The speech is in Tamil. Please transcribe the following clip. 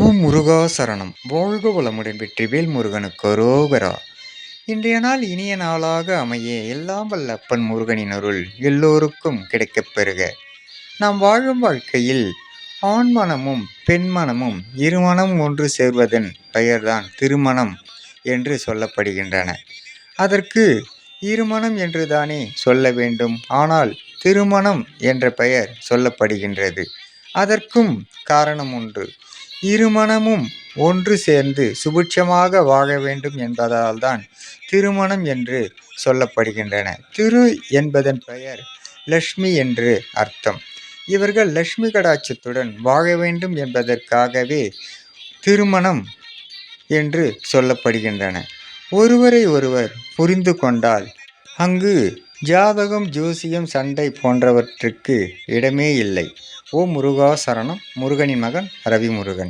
ஓம் முருகா சரணம் வாழ்க வளமுடன் வெற்றிவேல் முருகனுக்கு அரோகரா. இன்றைய நாள் இனிய நாளாக அமைய எல்லாம் வல்ல அப்பன் முருகனின் அருள் எல்லோருக்கும் கிடைக்கப் பெறுக. நாம் வாழும் வாழ்க்கையில் ஆண் மனமும் பெண் மனமும் இருமணம் ஒன்று சேர்வதன் பெயர்தான் திருமணம் என்று சொல்லப்படுகின்றன. அதற்கு இருமணம் என்று தானே சொல்ல வேண்டும். ஆனால் திருமணம் என்ற பெயர் சொல்லப்படுகின்றது. அதற்கும் காரணம் ஒன்று இருமணமும் ஒன்று சேர்ந்து சுபிட்சமாக வாழ வேண்டும் என்பதால்தான் திருமணம் என்று சொல்லப்படுகின்றன. திரு என்பதன் பெயர் லக்ஷ்மி என்று அர்த்தம். இவர்கள் லக்ஷ்மி கடாட்சத்துடன் வாழ வேண்டும் என்பதற்காகவே திருமணம் என்று சொல்லப்படுகின்றன. ஒருவரை ஒருவர் புரிந்து கொண்டால் அங்கு ஜாதகம் ஜோசியம் சண்டை போன்றவற்றுக்கு இடமே இல்லை. ஓ முருகா சரணம் முருகனின் மகன் ரவி முருகன்